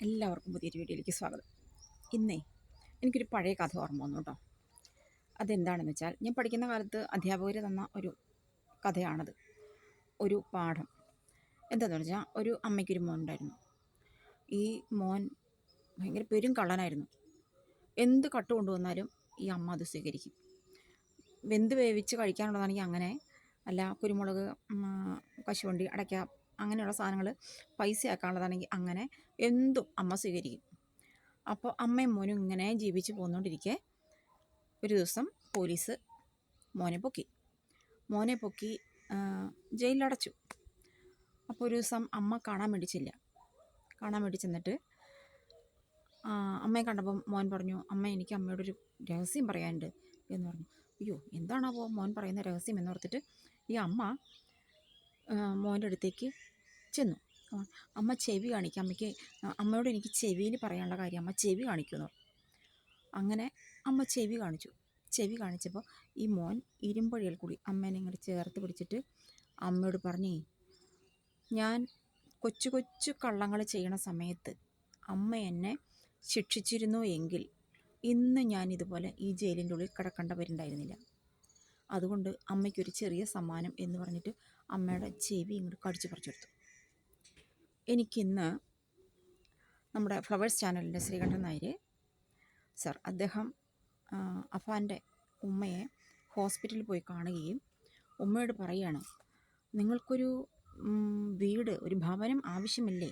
എല്ലാവർക്കും പുതിയൊരു വീഡിയോയിലേക്ക് സ്വാഗതം. ഇന്നേ എനിക്കൊരു പഴയ കഥ ഓർമ്മ വന്നു കേട്ടോ. അതെന്താണെന്ന് വെച്ചാൽ ഞാൻ പഠിക്കുന്ന കാലത്ത് അധ്യാപകർ തന്ന ഒരു കഥയാണത്. ഒരു പാഠം. എന്താണെന്ന് വെച്ചാൽ ഒരു അമ്മയ്ക്കൊരു മോൻ ഉണ്ടായിരുന്നു. ഈ മോൻ ഭയങ്കര പെരും കള്ളനായിരുന്നു. എന്ത് കട്ട് കൊണ്ടുവന്നാലും ഈ അമ്മ അത് സ്വീകരിക്കും. വെന്ത് വേവിച്ച് കഴിക്കാനുള്ളതാണെങ്കിൽ അങ്ങനെ അല്ല കുരുമുളക് കശുവണ്ടി അടയ്ക്ക അങ്ങനെയുള്ള സാധനങ്ങൾ പൈസയാക്കാനുള്ളതാണെങ്കിൽ അങ്ങനെ എന്തും അമ്മ സ്വീകരിക്കും. അപ്പോൾ അമ്മയും മോനും ഇങ്ങനെ ജീവിച്ച് പോന്നുകൊണ്ടിരിക്കെ ഒരു ദിവസം പോലീസ് മോനെ പൊക്കി. മോനെ പൊക്കി ജയിലിലടച്ചു. അപ്പോൾ ഒരു ദിവസം അമ്മ കാണാൻ വേണ്ടി ചെല്ല കാണാൻ വേണ്ടി ചെന്നിട്ട് അമ്മയെ കണ്ടപ്പം മോൻ പറഞ്ഞു അമ്മ എനിക്ക് അമ്മയോടൊരു രഹസ്യം പറയാനുണ്ട് എന്ന് പറഞ്ഞു. അയ്യോ എന്താണാവോ മോൻ പറയുന്ന രഹസ്യം? എന്ന് ഓർത്തിട്ട് ഈ അമ്മ മോന്റെ അടുത്തേക്ക് ചെന്നു. അമ്മ ചെവി കാണിക്കുക അമ്മയ്ക്ക് അമ്മയോട് എനിക്ക് ചെവിയിൽ പറയാനുള്ള കാര്യം അമ്മ ചെവി കാണിക്കുന്നു. അങ്ങനെ അമ്മ ചെവി കാണിച്ചു. ചെവി കാണിച്ചപ്പോൾ ഈ മോൻ ഇരുമ്പഴിയിൽ കൂടി അമ്മേനെ ഇങ്ങോട്ട് ചേർത്ത് പിടിച്ചിട്ട് അമ്മയോട് പറഞ്ഞേ ഞാൻ കൊച്ചു കൊച്ചു കള്ളങ്ങൾ ചെയ്യണ സമയത്ത് അമ്മ എന്നെ ശിക്ഷിച്ചിരുന്നു എങ്കിൽ ഇന്ന് ഞാൻ ഇതുപോലെ ഈ ജയിലിന്റെ ഉള്ളിൽ കിടക്കേണ്ടവരുണ്ടായിരുന്നില്ല. അതുകൊണ്ട് അമ്മയ്ക്കൊരു ചെറിയ സമ്മാനം എന്ന് പറഞ്ഞിട്ട് അമ്മയുടെ ചെവി ഇങ്ങോട്ട് കടിച്ചു പറിച്ചെടുത്തു എനിക്കിന്ന് നമ്മുടെ ഫ്ലവേഴ്സ് ചാനലിന്റെ ശ്രീകണ്ഠൻ നായർ സർ അദ്ദേഹം അഫാന്റെ ഉമ്മയെ ഹോസ്പിറ്റലിൽ പോയി കാണുകയും ഉമ്മയോട് പറയുകയാണ് നിങ്ങൾക്കൊരു വീട് ഒരു ഭവനം ആവശ്യമില്ലേ?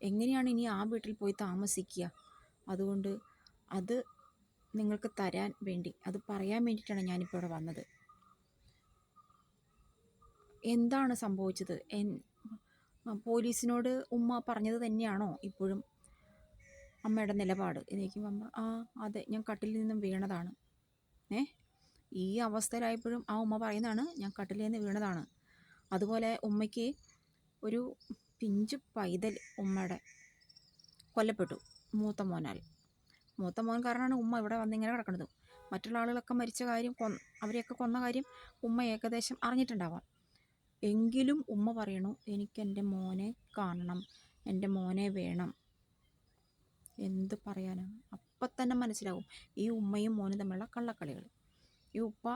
എങ്ങനെയാണ് ഇനി ആ വീട്ടിൽ പോയി താമസിക്കുക? അതുകൊണ്ട് അത് നിങ്ങൾക്ക് തരാൻ വേണ്ടി. അത് പറയാൻ വേണ്ടിയിട്ടാണ് ഞാനിപ്പോൾ ഇവിടെ വന്നത്. എന്താണ് സംഭവിച്ചത്? എൻ പോലീസിനോട് ഉമ്മ പറഞ്ഞത് തന്നെയാണോ ഇപ്പോഴും? അമ്മയുടെ നിലപാട്. എനിക്ക് അമ്മ ആ അതെ ഞാൻ കട്ടിൽ നിന്നും വീണതാണ്. ഏ? ഈ അവസ്ഥയിലായപ്പോഴും ആ ഉമ്മ പറയുന്നതാണ് ഞാൻ കട്ടിലിൽ നിന്ന് വീണതാണ്. അതുപോലെ ഉമ്മയ്ക്ക് ഒരു പിഞ്ചു പൈതൽ ഉമ്മയുടെ കൊല്ലപ്പെട്ടു മൂത്ത മോനാൽ. മൂത്ത മോൻ കാരണമാണ് ഉമ്മ ഇവിടെ വന്നിങ്ങനെ കിടക്കുന്നത് മറ്റുള്ള ആളുകളൊക്കെ മരിച്ച കാര്യം കൊന്ന് അവരെയൊക്കെ കൊന്ന കാര്യം ഉമ്മ ഏകദേശം അറിഞ്ഞിട്ടുണ്ടാവാം. എങ്കിലും ഉമ്മ പറയണു എനിക്ക് എന്റെ മോനെ കാണണം എന്റെ മോനെ വേണം. എന്ത് പറയാനാണ് അപ്പം തന്നെ മനസ്സിലാവും ഈ ഉമ്മയും മോനും തമ്മിലുള്ള കള്ളക്കളികൾ. ഈ ഉപ്പ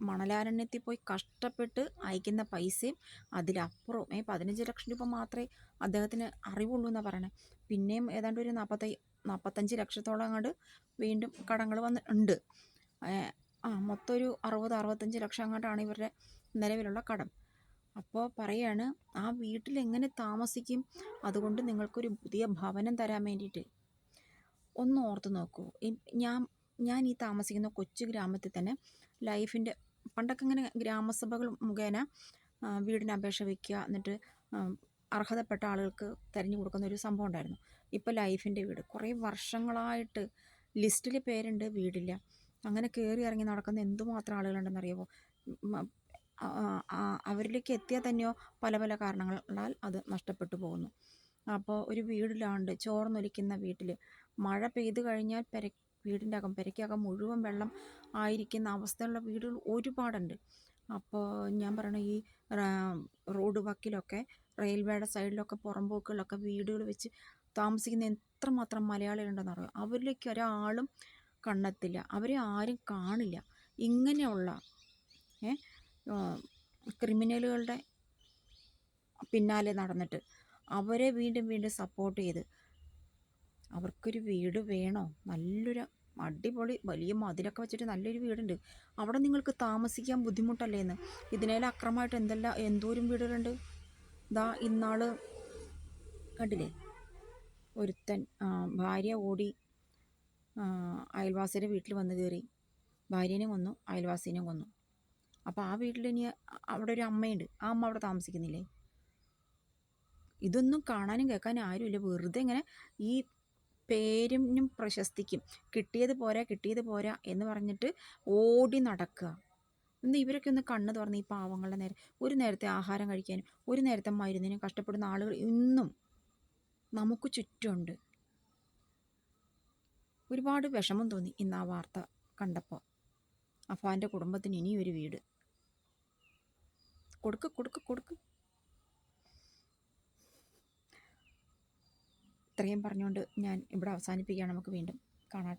മണലാരണ്യത്തിൽ പോയി കഷ്ടപ്പെട്ട് അയക്കുന്ന പൈസയും അതിലപ്പുറം ഈ പതിനഞ്ച് ലക്ഷം രൂപ മാത്രമേ അദ്ദേഹത്തിന് അറിവുള്ളൂ എന്നാണ് പറയണേ. പിന്നെയും ഏതാണ്ട് ഒരു നാൽപ്പത്തി നാൽപ്പത്തഞ്ച് ലക്ഷത്തോളം അങ്ങോട്ട് വീണ്ടും കടങ്ങൾ വന്ന് ഉണ്ട്. ആ മൊത്തം ഒരു അറുപത് അറുപത്തഞ്ച് ലക്ഷം അങ്ങോട്ടാണ് ഇവരുടെ നിലവിലുള്ള കടം. അപ്പോൾ പറയാണ് ആ വീട്ടിൽ എങ്ങനെ താമസിക്കും? അതുകൊണ്ട് നിങ്ങൾക്കൊരു പുതിയ ഭവനം തരാൻ വേണ്ടിയിട്ട്. ഒന്ന് ഓർത്ത് നോക്കൂ. ഞാൻ ഞാൻ ഈ താമസിക്കുന്ന കൊച്ചു ഗ്രാമത്തിൽ തന്നെ ലൈഫിന്റെ പണ്ടൊക്കെ ഇങ്ങനെ ഗ്രാമസഭകൾ മുഖേന വീടിന് അപേക്ഷ വയ്ക്കുക എന്നിട്ട് അർഹതപ്പെട്ട ആളുകൾക്ക് തിരഞ്ഞു കൊടുക്കുന്ന ഒരു സംഭവം ഉണ്ടായിരുന്നു. ഇപ്പോൾ ലൈഫിന്റെ വീട്. കുറേ വർഷങ്ങളായിട്ട് ലിസ്റ്റിൽ പേരുണ്ട് വീടില്ല. അങ്ങനെ കയറി ഇറങ്ങി നടക്കുന്ന എന്തുമാത്രം ആളുകളുണ്ടെന്നറിയാമോ ഉം, ആ, ആ, അവരിലേക്ക് എത്തിയാൽ തന്നെയോ പല പല കാരണങ്ങളാൽ അത് നഷ്ടപ്പെട്ടു പോകുന്നു. അപ്പോൾ ഒരു വീടിലാണ്ട് ചോർന്നൊലിക്കുന്ന വീട്ടിൽ മഴ പെയ്തു കഴിഞ്ഞാൽ പെര വീടിന്റെ അകം പെരയ്ക്കകം മുഴുവൻ വെള്ളം ആയിരിക്കുന്ന അവസ്ഥയുള്ള വീടുകൾ ഒരുപാടുണ്ട്. അപ്പോൾ ഞാൻ പറയണ ഈ റോഡ് വക്കിലൊക്കെ റെയിൽവേയുടെ സൈഡിലൊക്കെ പുറമ്പോക്കുകളിലൊക്കെ വീടുകൾ വെച്ച് താമസിക്കുന്ന എത്രമാത്രം മലയാളികളുണ്ടെന്ന് അറിയാം? അവരിലേക്ക് ഒരാളും കണ്ടെത്തില്ല. അവരെ ആരും കാണില്ല. ഇങ്ങനെയുള്ള ക്രിമിനലുകളുടെ പിന്നാലെ നടന്നിട്ട് അവരെ വീണ്ടും വീണ്ടും സപ്പോർട്ട് ചെയ്ത് അവർക്കൊരു വീട് വേണോ? നല്ലൊരു അടിപൊളി വലിയ മതിലൊക്കെ വെച്ചിട്ട് നല്ലൊരു വീടുണ്ട്. അവിടെ നിങ്ങൾക്ക് താമസിക്കാൻ ബുദ്ധിമുട്ടല്ലേ എന്ന് ഇതിനേല അക്രമമായിട്ട് എന്തെല്ലാം എന്തോരം വീടുകളുണ്ട്? ദാ ഇന്നാൾ കണ്ടില്ലേ? ഒരുത്തൻ ഭാര്യ ഓടി അയൽവാസിയുടെ വീട്ടിൽ വന്ന് കയറി. ഭാര്യനെ കൊന്നു അയൽവാസിനെ കൊന്നു. അപ്പോൾ ആ വീട്ടിൽ ഇനി അവിടെ ഒരു അമ്മയുണ്ട്. ആ അമ്മ അവിടെ താമസിക്കുന്നില്ലേ? ഇതൊന്നും കാണാനും കേൾക്കാനും ആരുമില്ല. വെറുതെ ഇങ്ങനെ ഈ പേരിനും പ്രശസ്തിക്കും. കിട്ടിയത് പോരാ കിട്ടിയത് പോരാ എന്ന് പറഞ്ഞിട്ട് ഓടി നടക്കുക. ഇന്ന് ഇവരൊക്കെ ഒന്ന് കണ്ണ് തുറന്ന് ഈ പാവങ്ങളുടെ നേരെ ഒരു നേരത്തെ ആഹാരം കഴിക്കാനും ഒരു നേരത്തെ മരുന്നിനും കഷ്ടപ്പെടുന്ന ആളുകൾ ഇന്നും നമുക്ക് ചുറ്റുമുണ്ട്. ഒരുപാട് വിഷമം തോന്നി ഇന്ന് ആ വാർത്ത കണ്ടപ്പോൾ. അഫാന്റെ കുടുംബത്തിന് ഇനിയൊരു വീട്. കൊടുക്ക് കൊടുക്ക് കൊടുക്ക്. ഇത്രയും പറഞ്ഞുകൊണ്ട് ഞാൻ ഇവിടെ അവസാനിപ്പിക്കുകയാണ്. നമുക്ക് വീണ്ടും കാണാം